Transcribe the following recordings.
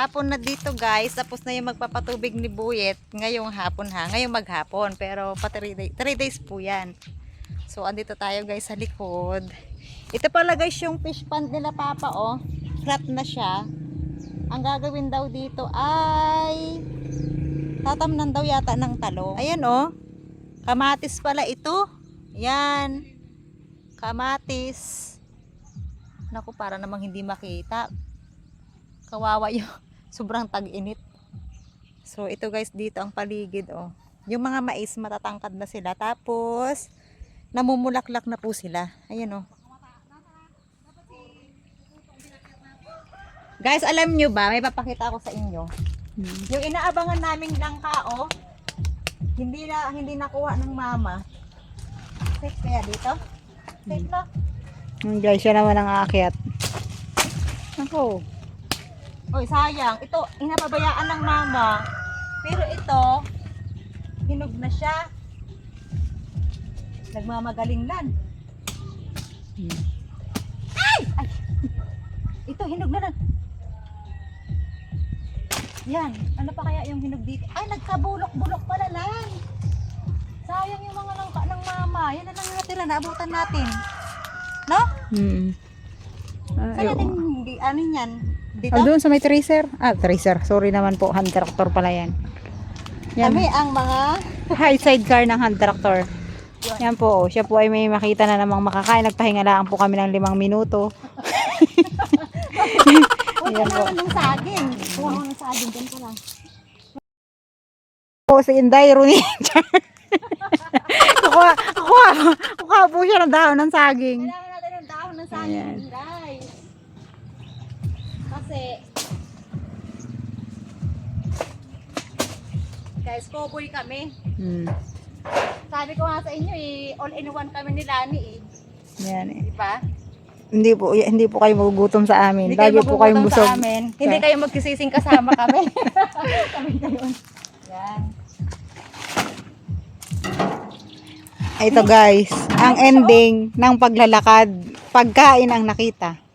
Hapon na dito guys. Tapos na yung magpapatubig ni Buyet. Ngayong hapon ha. Ngayong maghapon. Pero pa 3 days, po yan. So andito tayo guys sa likod. Ito pala guys yung fish pond nila papa oh. Flat na siya. Ang gagawin daw dito ay tatamnan daw yata ng talong. Ayan oh. Kamatis pala ito. Yan. Kamatis. Naku, para namang hindi makita. Kawawa yung sobrang tag-init. So, ito guys, dito ang paligid, oh. Yung mga mais, matatangkad na sila. Tapos, namumulaklak na po sila. Ayan, oh. Guys, alam nyo ba, may papakita ako sa inyo. Yung inaabangan naming langka, oh, hindi na hindi nakuha ng mama. Safe kaya dito? Safe na. Yung guys, siya naman ang aakyat. Ako. Oy, sayang. Ito, inapabayaan ng mama. Pero ito, hinog na siya. Nagmamagaling lan. Hmm. Ay! Ay! Ito, hinog na lan. Yan. Ano pa kaya yung hinog dito? Ay, nagkabulok-bulok pala lan. Sayang yung mga langka ng mama. Yan na lang yung natira. Naabutan natin. No? Hmm. Ah, Saan natin, ano yan? Dito? Ah, doon sa may tracer. Ah, tracer. Sorry naman po. Hand tractor pala yan. Yan. Kami ang mga High sidecar ng hand tractor. Yan po. oh. Siya po ay may makita na namang makakain. Nagpahinga lang po kami ng limang minuto. Po. naman ng saging. Kuha ko ng saging pa lang. Po si Inday Rooney. kukuha, kukuha, kukuha po siya ng dahon ng saging. Kailangan natin ng dahon ng saging, Ayan. Guys. Kasi, guys, cowboy kami. Hmm. Sabi ko nga sa inyo eh, all-in-one kami ni Lani eh. Yan eh. Di ba? Hindi po, hindi po kayo magugutom sa amin. Lagi po kayong magugutom busog. sa amin. Hindi kayo magkisising kasama kami. kami kayo. Yan. Ito guys, ang ending ng paglalakad, pagkain ang nakita.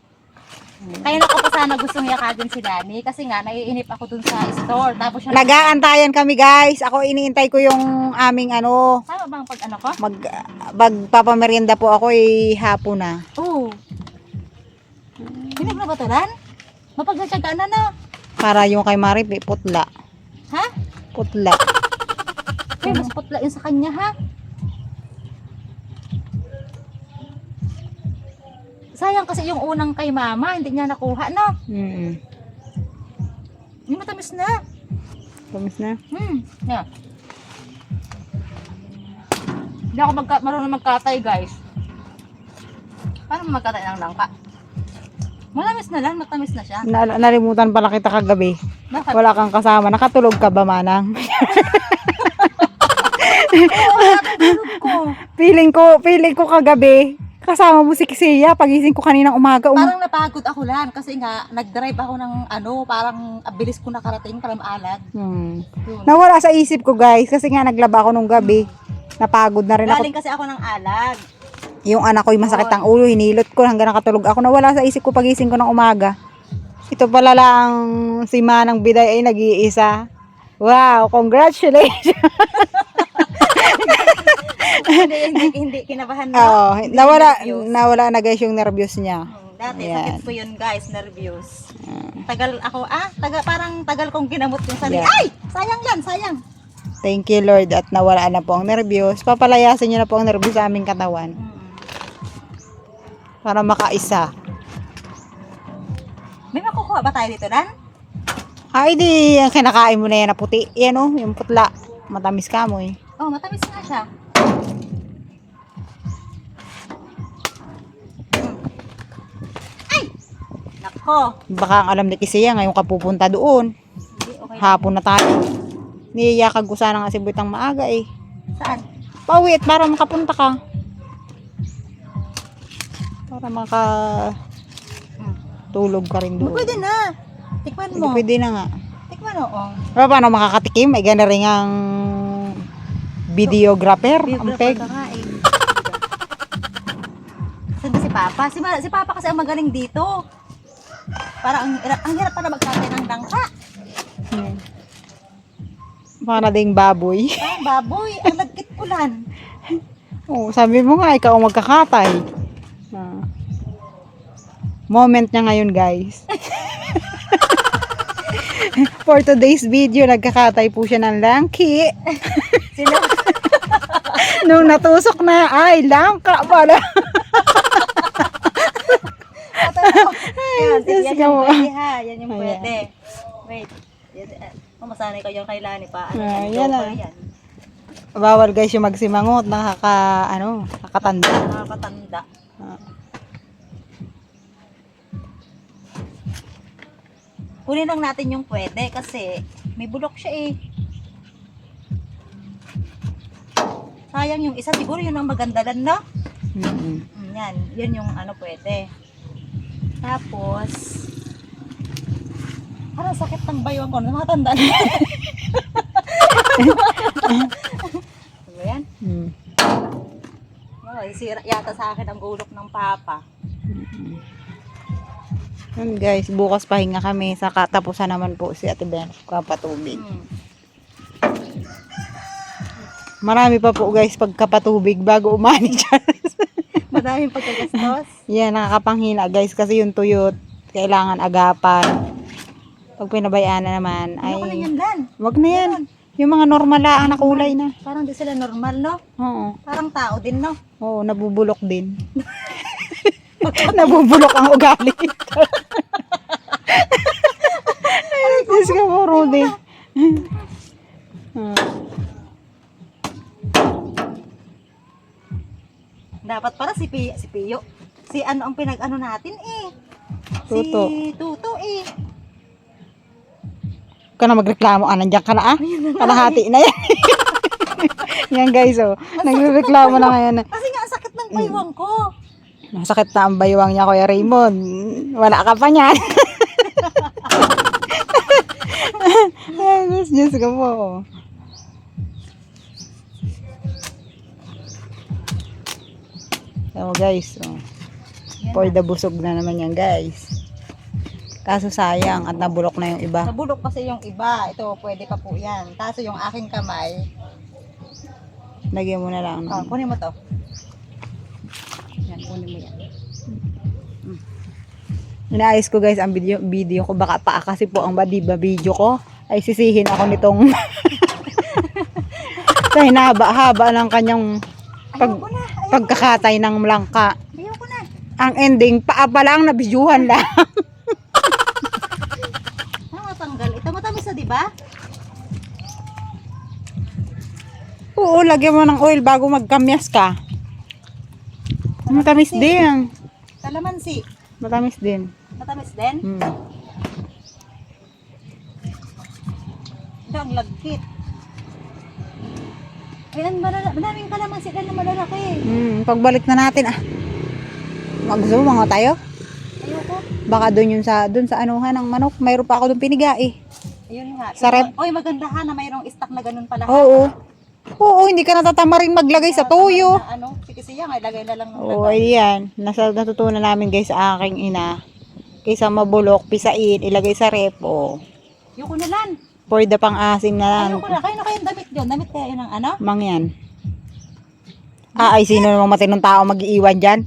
Kaya na ko pa sana gustong yakagin si Lani kasi nga naiinip ako dun sa store. Tapos siya Nagaantayan kami guys. Ako iniintay ko yung aming ano, Tama bang pag ano ko? mag magpapamerienda po ako eh hapon na. Oo. Hinig na ba ito, Lan? Mapagtsatsagaan na na. Para yung kay Marip eh, putla. Ha? Putla. Kaya mas putla yun sa kanya, ha? Sayang kasi yung unang kay mama, hindi niya nakuha, no? Mm. Yung matamis na. Tamis na. Hmm. Yeah. Hindi ako magka marunong magkatay, guys. Paano magkatay ng langka? Malamis na lang, matamis na siya. Na- nalimutan pala kita kagabi. Bakit? Wala kang kasama. Nakatulog ka ba, Manang? Oo, natutulog ko. feeling ko, feeling ko kagabi. Kasama mo si Ksiya pagising ko kaninang umaga. Um- Parang napagod ako lan kasi nga nag-drive ako ng ano, parang abilis ko nakarating para maalag. Hmm. Yun. Nawala sa isip ko guys kasi nga naglaba ako nung gabi. Napagod na rin ako. Galing kasi ako ng alag. Yung anak ko'y masakit ang ulo, hinilot ko hanggang nakatulog ako. Nawala sa isip ko pagising ko ng umaga. Ito pala lang si Manang Biday ay nag-iisa. Wow, congratulations. hindi, hindi, hindi kinabahan na. Oo, nawala nervyos. nawala na guys yung nervyos niya. Hmm, Dati, Ayan. sakit ko yun guys, nervyos. Tagal ako, ah, taga, parang tagal kong ginamot yung sarili. Yeah. Ay! Sayang yan, sayang. Thank you Lord at nawala na po ang nervyos. Papalayasin niyo na po ang nervyos sa aming katawan Hmm. para makaisa. May makukuha ba tayo dito, Dan? Ay di, ang kinakain mo na yan na puti. Yan oh, yung putla. Matamis ka mo eh. Oh, matamis nga siya. Nako. Baka ang alam ni Kisiya ngayon ka pupunta doon. Hindi, okay. Hapon na tayo. Niyayakag ko sana nga si Butang maaga eh. Saan? Pawit para makapunta ka. Para maka tulog ka rin doon. Pwede na. Tikman Hindi mo. pwede na nga. Tikman mo, oh. Pero paano makakatikim? Ay gana rin ang videographer. Ang peg. ka nga eh. Saan si Papa? Si, si Papa kasi ang magaling dito. Para ang, hirap- ang hirap para magkatay ng dangka. Hmm. Para ding baboy. Ah, baboy, ang lagkit kulan. Oo, sabi mo nga, ikaw magkakatay. Ah. Moment niya ngayon, guys. For today's video, nagkakatay po siya ng langki. Sino? Nung natusok na, ay, langka pala. Diyos yan yung pwede ha. Yan yung Ayan. pwede. Wait. Yan, eh, oh, masanay ko yung kay Lani pa. Ano, Ah, yan, yan ah. yan. Bawal guys yung magsimangot, nakaka, ano, nakakatanda. Nakakatanda. Ah. Kunin lang natin yung pwede kasi may bulok siya eh. Sayang yung isa. Siguro yun ang magandalan, no? Mm-mm. Mm, yan. Yan yung ano pwede. Tapos, parang sakit ng baywang ko. Nakatanda na. ano yan? Mm. Oh, sira yata sa akin ang gulok ng papa. Yun guys, bukas pahinga kami sa katapusan naman po si Ate Ben, kapatubig. Hmm. Marami pa po guys pagkapatubig bago umani dyan. Madaming pagkagastos. Yan, nakakapanghina guys kasi yung tuyot, kailangan agapan. Pag pinabayaan na naman, ay, Ano na yan, Lan? wag na yan. Yung mga normal lang na kulay na. Parang di sila normal, no? Oo. Parang tao din, no? Oo, nabubulok din. nabubulok ang ugali. Ay, Diyos ka po, Rudy. Dapat para si Pio, si Pio. Si ano ang pinag-ano natin eh. Tuto. Si Tuto eh. Ka na magreklamo, ah, nandiyan ka na ah. Kalahati na yan. yan guys, oh. Nagreklamo na ngayon. Kasi nga ang sakit ng baywang ko. Masakit na ang baywang niya, Kuya Raymond. Wala ka pa niyan. Ay, Diyos, Diyos ka po. So guys, oh. Na. the busog na naman yan guys. Kaso sayang at nabulok na yung iba. Nabulok kasi yung iba. Ito, pwede pa po yan. Kaso yung aking kamay, Lagyan mo na lang. oh, kunin mo to. Yan, kunin mo yan. Inaayos ko guys ang video, video ko. Baka pa kasi po ang badiba video ko. Ay sisihin ako nitong sa hinaba-haba ng kanyang pag, Ayoko na. Ay, pagkakatay ng langka. ayoko na. Ang ending, paa pa lang, nabidyuhan lang. Ah, matanggal. Ito matamis na, di ba? Oo, lagyan mo ng oil bago magkamyas ka. Matamis din. Kalamansi. Matamis din. Matamis din. Hmm. Ito ang lagkit. Ayan, malala, madaming kalamansi lang na malalaki. Hmm, pagbalik na natin, ah. Mag-zoom mga tayo. Ayoko. Baka doon yun sa, doon sa anuhan ng manok. Mayroon pa ako doon piniga eh. Ayun nga. Sa rep. Oy, maganda ha na mayroong stock na ganun pala. Oo. Oo, hindi ka natatama rin maglagay sa tuyo. Na, ano, sige siya nga, ilagay na lang ng Oo, lagay. ay yan. Nasa, natutunan namin guys sa aking ina. Kaysa mabulok, pisain, ilagay sa rep. Oh. Ayoko na lan. For the pang-asim na lang. Ayoko na. Kaya na kayong damit yun. Damit yun ng ano? Mang yan. Ah, ay, sino namang matinong tao mag-iiwan dyan?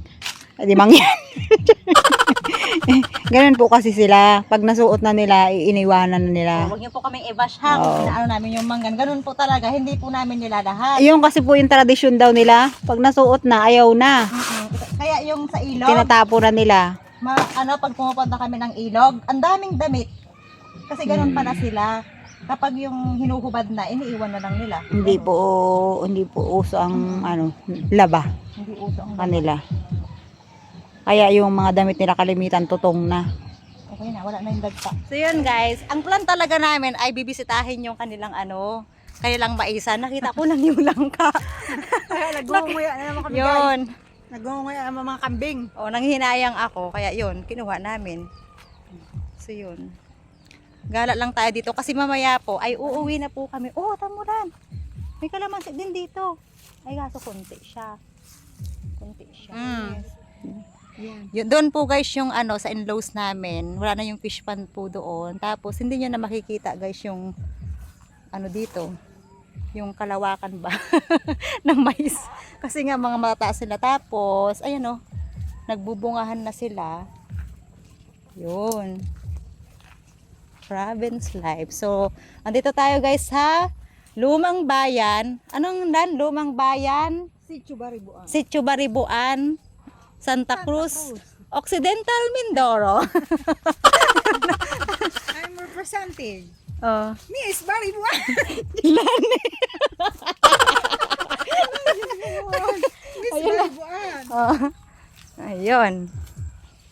Ay, di mang yan. Ganun po kasi sila. Pag nasuot na nila, iniwanan na nila. Huwag niyo po kaming i-bash ha. Oo. Kung ano namin yung manggan. Ganun po talaga. Hindi po namin nila lahat. Yung kasi po yung tradisyon daw nila. Pag nasuot na, ayaw na. Mm-mm. Kaya yung sa ilog, Tinatapo na nila. ma, ano, pag pumupunta kami ng ilog, ang daming damit. Kasi ganun pala sila. Kapag yung hinuhubad na, iniiwan na lang nila. Hindi po, hindi po uso ang ano, laba Hindi uso ang kanila. Kaya yung mga damit nila kalimitan tutong na. Okay na, wala na yung dagta. So yun guys, ang plan talaga namin ay bibisitahin yung kanilang ano, kanilang maisa. Nakita ko lang yung langka. Nagmumuya na naman yun. Nagmumuya naman mga kambing. O, nanghinayang ako, kaya yun, kinuha namin. So yun. Gala lang tayo dito kasi mamaya po ay uuwi na po kami. Oh, tamuran. May kalamansi din dito. Ay, kaso konti siya. Konti siya. Mm. Yes. Yun, doon po guys yung ano sa in-laws namin. Wala na yung fish pond po doon. Tapos hindi nyo na makikita guys yung ano dito. Yung kalawakan ba ng mais. Kasi nga mga mataas sila. Tapos ayan oh. Nagbubungahan na sila. Yun. Province life. So, andito tayo guys sa Lumang Bayan. Anong lan? Lumang Bayan? Sitio Baribuan. Sitio Baribuan, Santa Cruz, Occidental Mindoro. I'm representing oh. Miss Baribuan. Miss Baribuan. oh. Ayun.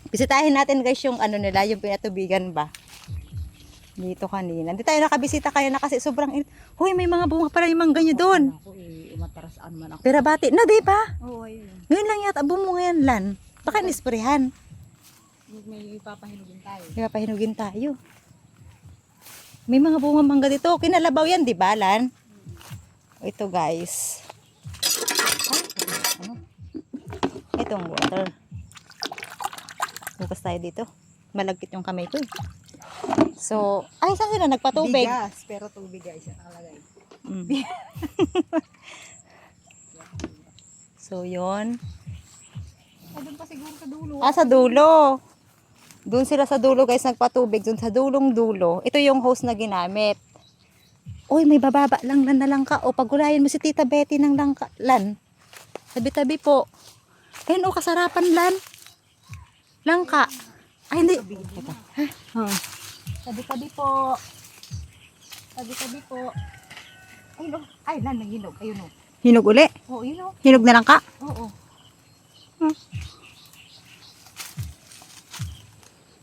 Bisitahin natin guys yung ano nila, yung pinatubigan ba. Dito kanina. Hindi tayo nakabisita kaya na kasi sobrang init. Hoy, may mga bunga pala yung mangga nyo doon. Ako eh, umatarasaan man ako. Pero bati, na di ba? Oo, ayun. Ngayon lang yata, bumunga yan lan. Baka nisprehan. May ipapahinugin tayo. Kaya pahinugin tayo. May mga bunga mangga dito. Kinalabaw yan, di ba, Lan? Ito, guys. Ay, ano? Itong water. Bukas tayo dito. Malagkit yung kamay ko eh. So, ay, saan sila nagpatubig? Bigas, pero tubig guys, nakalagay. Mm. so, yon Ah, doon pa siguro sa dulo. Ah, sa dulo. Doon sila sa dulo guys nagpatubig. Doon sa dulong dulo. Ito yung hose na ginamit. Uy, may bababa lang lan na lang ka. O pagulayan mo si Tita Betty ng langka. Lan. Tabi-tabi po. Ayun o, kasarapan lan. Langka. Ay, hindi. Ito. Oh. Tabi-tabi po. Tabi-tabi po. O. Ay, lan, naghinog. Ayun o. Hinog uli. Oo, yun o. Hinog na lang ka. Oo.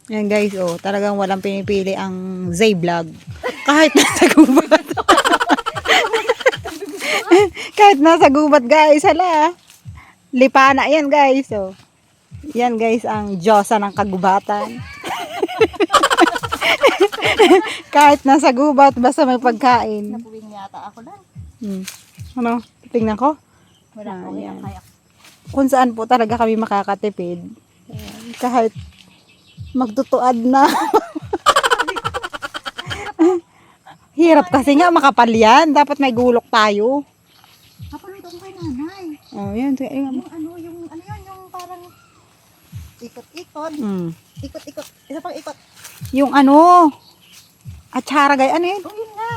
Yan guys, oh, talagang walang pinipili ang Zay Vlog. Kahit nasa gubat. Kahit nasa gubat guys, hala. Lipana yan guys, oh. Yan guys ang Diyosa ng kagubatan. Kahit nasa gubat, basta may pagkain. Napuwing yata ako lang. Hmm. Ano? Tingnan ko. Wala Ah, ko. yan. Kaya Kung saan po talaga kami makakatipid. Ayan, kahit magtutuad na. Hirap kasi nga makapal yan. Dapat may gulok tayo. Kapanood ako kay nanay. Oh, yan. Yung ano, yung ano yan, yung parang ikot-ikot. Mm. Ikot-ikot. Isa pang ikot. Yung ano, atsara gay, ano yun? Oh, yun nga.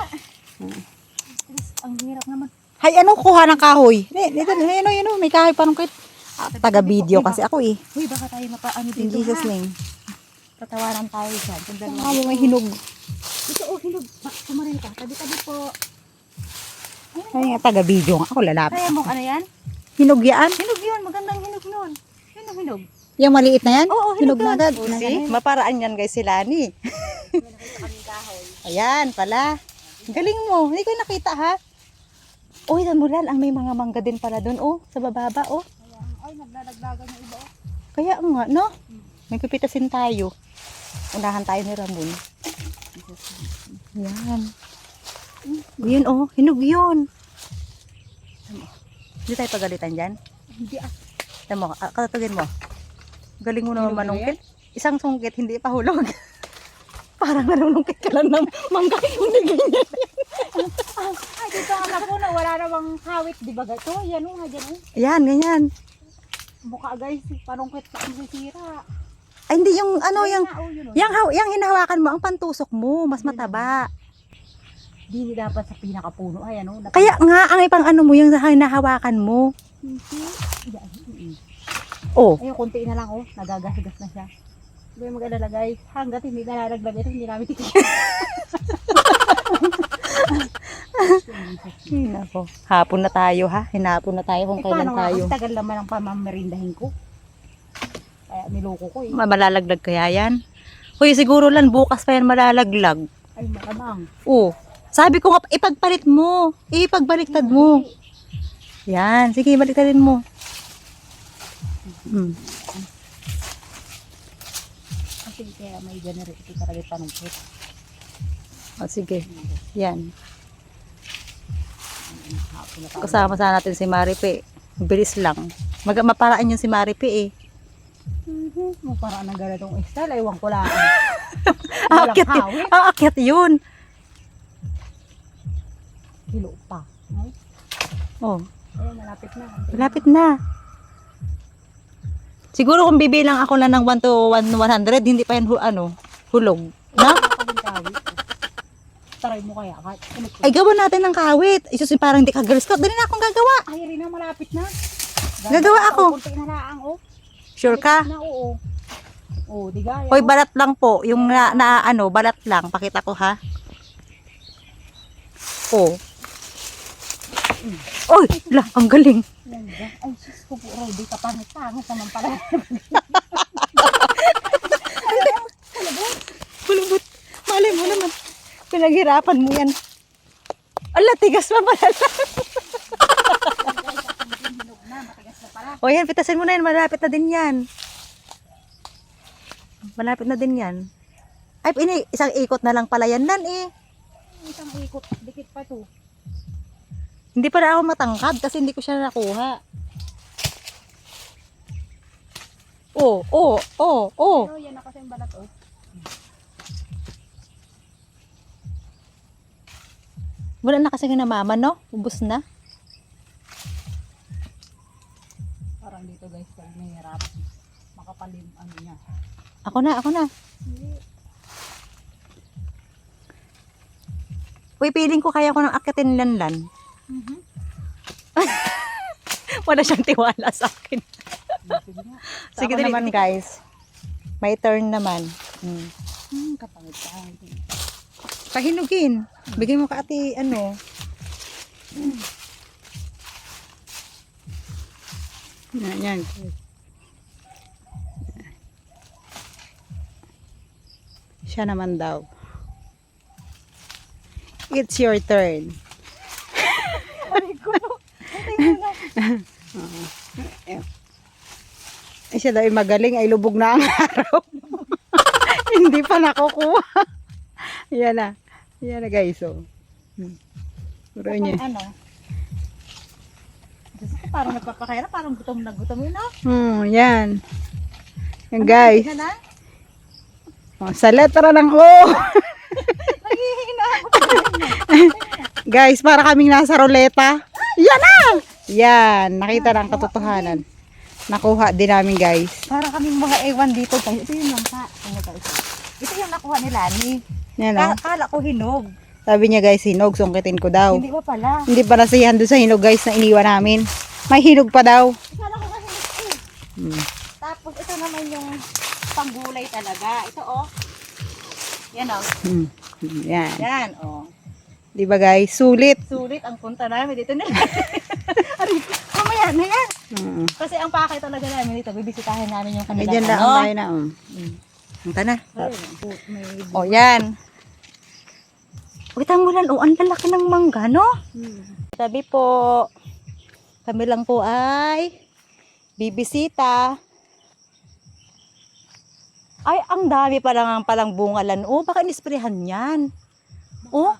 Diyos, Ang hirap naman. Hay, ano, kuha ng kahoy. Dito, dito, ano, yun, oh, may kahoy parang kit. Ah, taga-video kasi ako eh. Uy, baka tayo mapa ano In dito Jesus ha. name. Tatawanan tayo dyan. Tignan mo. May hinog. Ito, oh, hinog. Ba, Kumaril ka. Tabi-tabi po. Ay, nga, taga-video nga ako, lalapit. Kaya mo, ano yan? Hinog yan? Hinog yun. Magandang hinog nun. Ang hinog. Yung maliit na yan? Oo, hinog na agad. Oh, see? Maparaan yan guys sila ni. Ayan pala. Galing mo. Hindi ko nakita ha. Uy, namulan. Ang may mga mangga din pala doon. Oh, sa bababa. Oh. Ay, naglalaglagan yung iba. Kaya nga, no? May pipitasin tayo. Unahan tayo ni Ramon. Yan. Yun, oh. Hinog yun. Hindi tayo pagalitan dyan. Hindi ah. Tama mo, ah, katatagin mo. Galing mo naman na manungkit. Isang sungkit, hindi pa hulog. Parang nanunungkit ka lang ng mangga. Hindi ganyan. Ay, dito ang anak ko na wala namang kawit, di ba gato? Yan o nga dyan o. Yan, ganyan. Mukha guys, parang kwet sa sisira. Ay, hindi yung ano, yung, oh, yun o. yung, haw- yung hinahawakan mo, ang pantusok mo, mas mataba. Di dapat sa pinakapuno. Ay, ano? Kaya nga, ang ipang ano mo, yung hinahawakan mo. Oh, Ayun, konti na lang oh. Nagagasgas na siya. Hindi mo mag-alala guys. Hanggat hindi nalalaglag ito, hindi namin titigil. Nako. Hapon na tayo ha. Hinapon na tayo kung Eh, kailan paano nga? tayo. Ang tagal naman ang pamamerindahin ko. Kaya niloko ko eh. Malalaglag kaya yan? Uy, siguro lang bukas pa yan malalaglag. Ay, makamang. Oh, sabi ko nga, ipagpalit mo. Ipagbaliktad mo. Yan, sige, baliktadin mo. Hmm. Kasi kaya may generate talaga tanong ko. O, sige. Yan. Kasama sana natin si Maripe. Bilis lang. Mag maparaan yung si Maripe eh. Mo para na ganitong style, ewan ko lang. Aakyat, y- hawik. aakyat yun. Kilo pa. Oh, ayun, malapit na. malapit na. Siguro kung bibilang ako lang ng 1 to 1, 100, hindi pa yan hu- ano, hulog. Na? Kapag Taray mo kaya. Kahit ano. Ay, gawa natin ng kawit. Isus, parang hindi ka Girl Scout. Dali na akong gagawa. Ay, rin na, malapit na. Gagawa ako. Kunti na laang, oh. Sure ka? Na, oo. Oh, di gaya. Hoy, balat lang po. Yung na, na ano, balat lang. Pakita ko ha. Oh. Oy, la, ang galing. Ay, sus ko po, Roy. Di ka pangit-pangit naman pala. Kulubot. Malay mo naman. Pinaghirapan mo yan. Ala, tigas pa pala. o yan, pitasin mo na yan. Malapit na din yan. Malapit na din yan. Ay, ini, isang ikot na lang pala yan nan eh. Isang ikot. Dikit pa to. Hindi pa ako matangkad kasi hindi ko siya nakuha. Oh, oh, oh, oh. Pero yan na kasi yung balat, oh. Wala na kasi mama, no? Ubus na. Parang dito, guys, pag mahirap. Makapalim, ano niya. Ako na, ako na. Uy, piling ko kaya ko ng akitin lanlan. Mhm. Wala siyang tiwala sa akin. Sige dali. naman, guys. May turn naman. Hmm. Hmm, kapangit-pangit. Pahinugin. Bigay mo ka ate, ano. Yan, yan. Siya naman daw. It's your turn. Ay, siya daw ay magaling, ay lubog na ang araw. Hindi pa nakukuha. Yan na. Yan na guys, oh. Hmm. Puro niya. Ano? Diyos ko, parang nagpapakahirap, parang gutom na gutom yun, ah. Hmm, yan. Yan guys. Yan, ah. Oh, sa letra ng O. Guys, para kaming nasa ruleta. Yan na! Yan, nakita ng katotohanan. Nakuha din namin guys. Para kaming mga ewan dito, guys. Ito yung langka. Ano, guys? Ito yung nakuha ni Lani. Yan o. Ka- Kala ko hinog. Sabi niya guys, hinog, sungkitin ko daw. Hindi ba pala? Hindi pa nasiyahan doon sa hinog guys na iniwan namin. May hinog pa daw. Kala ko hinog eh. Hmm. Tapos ito naman yung panggulay talaga. Ito oh. Yan oh. Hmm. Yan. Yan oh. Di ba guys? Sulit. Sulit ang punta namin dito nila. Mamaya na yan. Hmm. Kasi ang pakay talaga namin dito, bibisitahin namin yung May kanilang dyan lang ano. ang bahay na. Um. Punta na. Ayun, po- may O yan. Kita mo lang, oh, ang lalaki ng mangga, no? Sabi po, kami lang po ay bibisita. Ay, ang dami pa lang palang bungalan. Oh, baka inisprehan yan. Oh,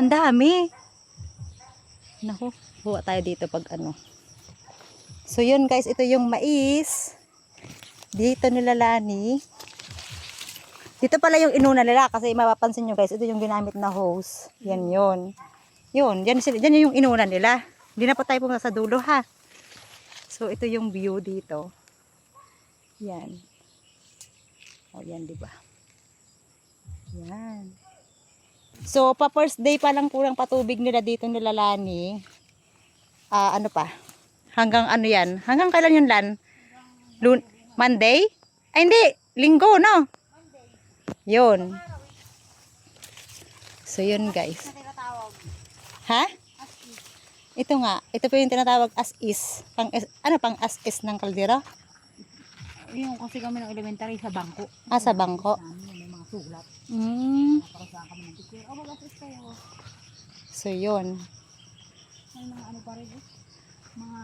ang dami. Naku, buwa tayo dito pag ano. So yun guys, ito yung mais. Dito nilalani. Dito pala yung inuna nila kasi mapapansin nyo guys, ito yung ginamit na hose. Yan yun. Yun, dyan, sila, dyan yung inuna nila. Hindi na pa tayo pumunta sa dulo ha. So ito yung view dito. Yan. O yan, di ba? Yan. So pa first day pa lang kurang patubig nila dito nila Lani. Ah, ano pa? Hanggang ano yan? Hanggang kailan yun Lan? Lun Monday? Ay hindi, linggo no? Yun. So, yun guys. Ha? Ito nga. Ito po yung tinatawag as is. Pang, ano pang as is ng kaldero? Yung kasi kami ng elementary sa bangko. Ah, sa bangko. May mga sulat. Mm. Para saan kami ng picture. Oh, mag-assist kayo. So, yun. May mga ano pa rin eh. Mga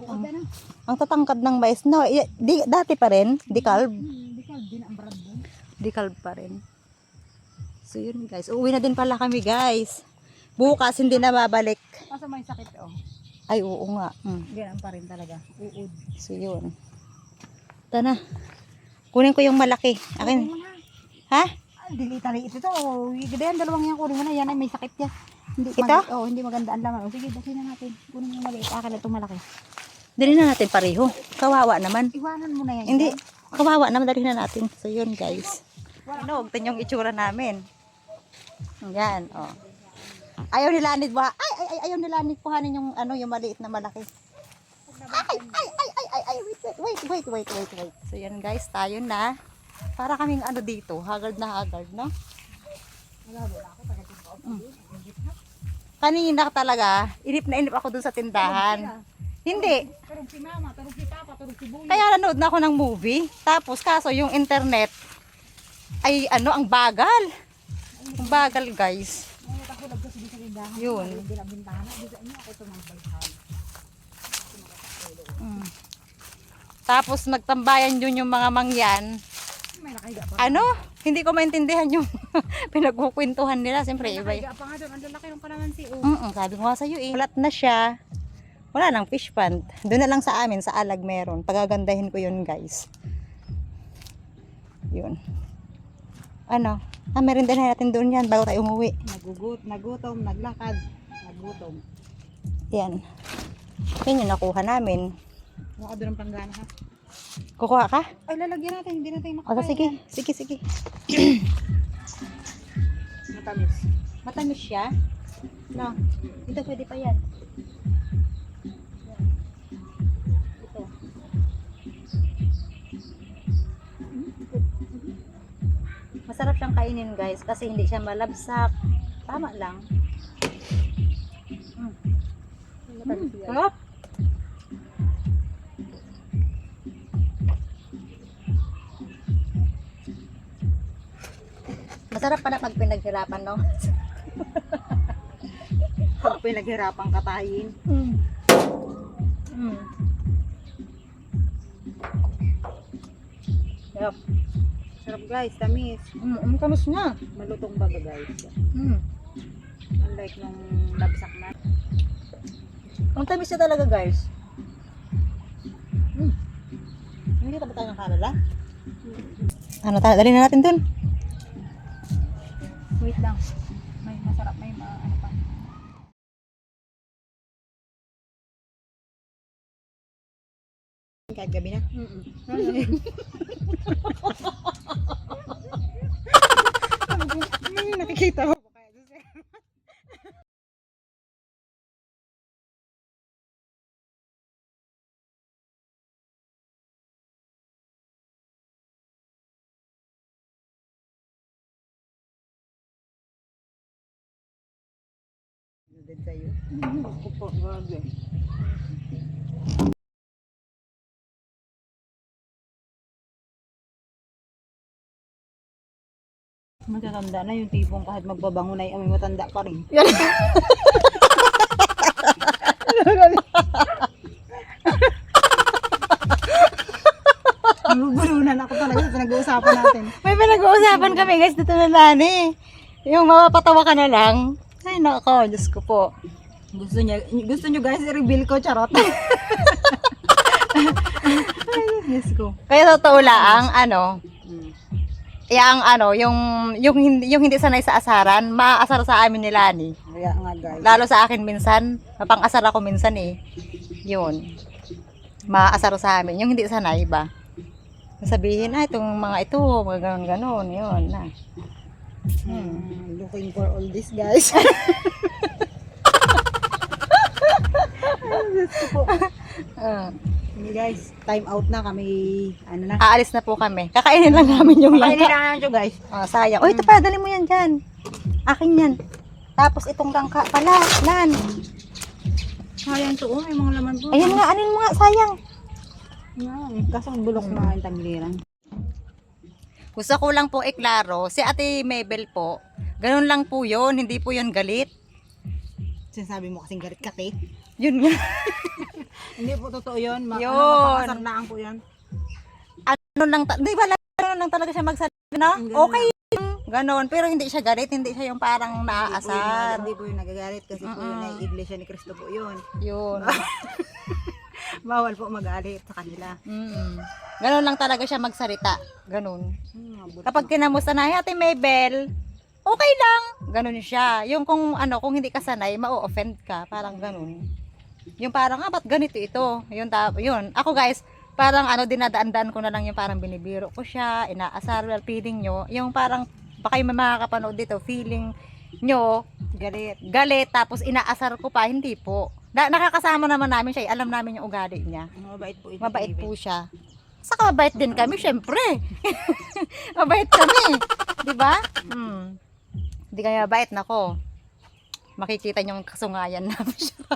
uod na. Ang tatangkad ng mais, no, i- di, dati pa rin, dekalb. Hmm, di ka din ang brand doon. Dekalb pa rin. So, yun guys. Uuwi na din pala kami guys. Bukas, hindi na babalik. Kaso may sakit oh. Ay, oo nga. Mm. Ganun pa rin talaga. Uod. So, yun. Ito na. Kunin ko yung malaki. Akin. Ha? Ay, dili tali ito to. Ganda yan, dalawang yan kunin mo na. Yan ay may sakit yan. Hindi Ito? Mag- oh, hindi maganda ang laman. O sige, basin na natin. Kunin yung maliit. Akin na itong malaki. Dali na natin pareho. Kawawa naman. Iwanan mo na yan. Hindi. Kawawa naman. Dali na natin. So yun guys. Ano, tignan yung itsura namin. Yan, oh. Ayaw nila anid ba? Ay, ay, ay, ayaw nila anid kuhanin yung ano, yung maliit na malaki. Ay, ay, ay, ay, ay, ay, wait, wait, wait, wait, wait, wait. So yan guys, tayo na. Para kaming ano dito, haggard na haggard, no? Mm. Kanina talaga, inip na inip ako dun sa tindahan. Hindi. Tarong si mama, tarong si papa, buya. Kaya nanood na ako ng movie. Tapos kaso yung internet ay ano, ang bagal. Ang bagal guys. Yun. Mm. Tapos nagtambayan yun yung mga mangyan. May nakahiga pa. Ano? Hindi ko maintindihan yung pinagkukwentuhan nila. Siyempre, iba yun. Nakahiga pa nga doon. Ang lalaki ng kalamansi. Oh. Mm sabi ko nga sa'yo eh. Ulat na siya. Wala nang fish pond. Doon na lang sa amin, sa alag meron. Pagagandahin ko yun guys. Yun. Ano? Ah, meron din natin doon yan bago tayo umuwi. Nagugut, nagutom, naglakad, nagutom. Yan. Yan yung nakuha namin. Mukha doon ang panggana ha. Kukuha ka? Ay, lalagyan natin. Hindi natin O, makakaya. sige. Sige, sige. Matamis. Matamis siya. No. Ito pwede pa yan. Masarap siyang kainin guys kasi hindi siya malabsak. Tama lang. Mm. Yan. Sarap. Masarap pala pag pinaghirapan, no? Pag pinaghirapang katayin. Mm. Mm. Sarap. Sarap guys, tamis. Mm, ang tamis niya. Malutong baga guys. Mm. Unlike nung labsak na. Ang tamis niya talaga, guys. Mm. Hindi ka ba tayo ng Canada? Ano tayo? Dali na natin dun. Din sa'yo. Gusto po, grabe. Matatanda na yung tipong kahit magbabango na yung matanda pa rin. Nagugulunan ako talaga sa pinag-uusapan natin. May pinag-uusapan kami, guys, dito na Lani. Yung mapapatawa ka na lang. Ay, nako, Diyos ko po. Gusto niya, gusto niyo guys i-reveal ko, charot. Ay, Diyos ko. Kaya totoo lang, ano, Mm. yung ano, yung, yung, hindi, yung hindi sanay sa asaran, maaasar sa amin ni Lani. Kaya nga guys. Lalo sa akin minsan, mapang-asar ako minsan eh. Yun. Maaasar sa amin. Yung hindi sanay ba? Sabihin, ah, itong mga ito, mga ganon-ganon, yun na. Hmm, looking for all this guys. Ah. Hindi guys, time out na kami. Ano na? aalis na po kami. Kakainin lang namin yung Kainin langka. lang ito guys. Ah, sayang. Oh, ito pa, dali mo yan dyan. Akin yan. Tapos itong langka pala, lan. Sayang to, oh, may mga laman po. Ayan nga, anin mo nga, sayang. Yan, kaso bulok na yung tagliran. Gusto ko lang po iklaro, si Ate Mabel po, ganun lang po yun, hindi po yun galit. Sinasabi mo kasing galit kate. Yun nga. Hindi po totoo yun. Ma- Yun. Ano, mapakasarnaan po yan. ano lang, ta- di ba ano lang talaga siya magsalita na? Ganun Okay lang. Ganon. Pero hindi siya galit, hindi siya yung parang naaasar. Hindi po yung nagagalit kasi po yun ay iglesia ni Cristo po yun. Yun. Bawal po magalit sa kanila. Mm. Ganun lang talaga siya magsalita. Ganun. Hmm, Kapag kinamusta na, Ate Mabel, okay lang. Ganun siya. Yung kung ano, kung hindi ka sanay, ma-offend ka. Parang ganun. Yung parang, ah, ba't ganito ito? Yun, ta- yun. Ako guys, parang ano, dinadaan-daan ko na lang yung parang binibiro ko siya, inaasar, well, feeling nyo. Yung parang, baka yung makakapanood dito, feeling nyo, galit. galit, tapos inaasar ko pa, hindi po. Na, nakakasama naman namin siya, eh. alam namin yung ugali niya. Mabait po ito. Mabait po siya. Saka mabait din kami, syempre. mabait kami. Di ba? Hmm. Hindi kami mabait, nako. Makikita niyo yung kasungayan namin siya.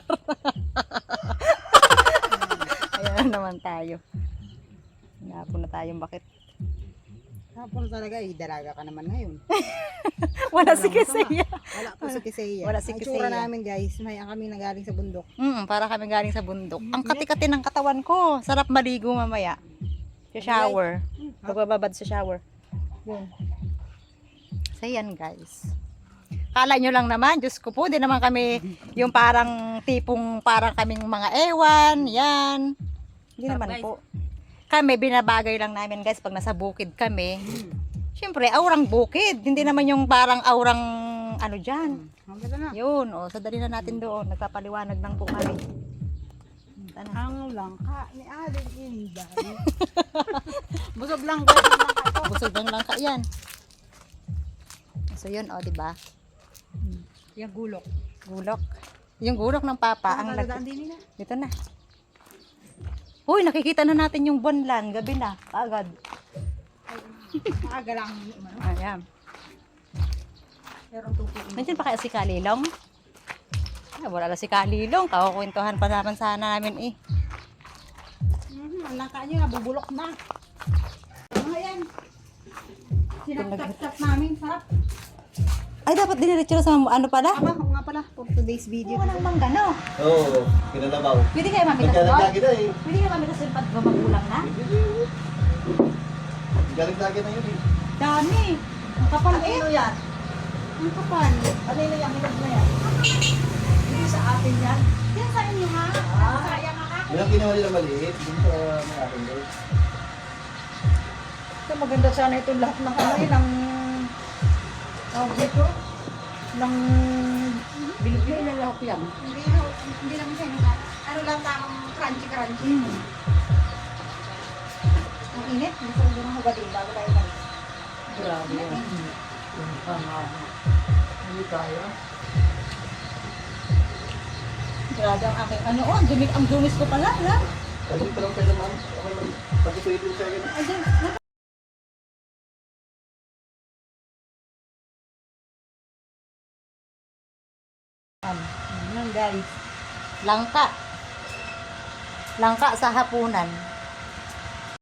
Ayan na naman tayo. Hinapo na tayong bakit. Hapon talaga eh, dalaga ka naman ngayon. Wala si Kesaya. Wala po si Kiseya. Wala si Ang itsura Kiseya. namin guys, may kami nagaling sa bundok. Mm, para kami galing sa bundok. Ang kati-kati ng katawan ko. Sarap maligo mamaya. Sa shower. Pagbababad sa shower. Yun. So yan guys. Kala nyo lang naman, Diyos ko po, di naman kami yung parang tipong parang kaming mga ewan, yan. Hindi naman guys. po. Kami, binabagay lang namin guys pag nasa bukid kami. Siyempre, aurang bukid. Hindi naman yung parang aurang ano dyan. Na. Yun, o, so dali na natin doon. Nagpapaliwanag lang po kami. Tana. Ang langka ni Alin Inday. Busog lang ko. Busog ng langka yan. So yun, o, di ba? Yung gulok. Gulok. Yung gulok ng papa, ang Ang nag... din nila. Dito na. Uy, nakikita na natin yung bonlan. Gabi na. Agad. Maaga lang. ano, Ayan. Pero tupo. Nandiyan pa kaya si Kalilong? Ah, wala na si Kalilong. Kakukwentuhan pa naman sana namin eh. Mhm, ang langka niyo nabubulok na. Ano yan? Sinap-tap namin. Sarap. Ay, dapat diniretso sa ano pala? Aba, oo nga pala. For today's video. Hindi ko ng mangga, no? Oo, kinalabaw. Pwede kayo mamitas doon? Nagkalaglagi na eh. Pwede kayo mamitas doon pag magulang na? Galing-lagi na yun eh. Dami. Ang kapal eh. yan? Ang kapal. Ano hinog na yan? Hindi sa atin yan. Yan sa inyo ha? Ah. Sayang nga ako. Yun ang ginawa nila maliit. Dun sa may akin doon. Ito maganda sana itong lahat ng ano yun, ng tawag dito, ng bilibili na lahat yan. Hindi, hindi naman siya yung ano lang tamang crunchy crunchy. Mm. Ang init. Gusto ko ng hugadin bago tayo mag Grabe yan. Hindi kaya. Grabe ang aking ano oh, ang dumi ang dumis ko pala, ha? Kasi ito lang kayo naman. Okay lang. Pag ito ito sa akin. Ayun, guys. langka. Langka sa hapunan.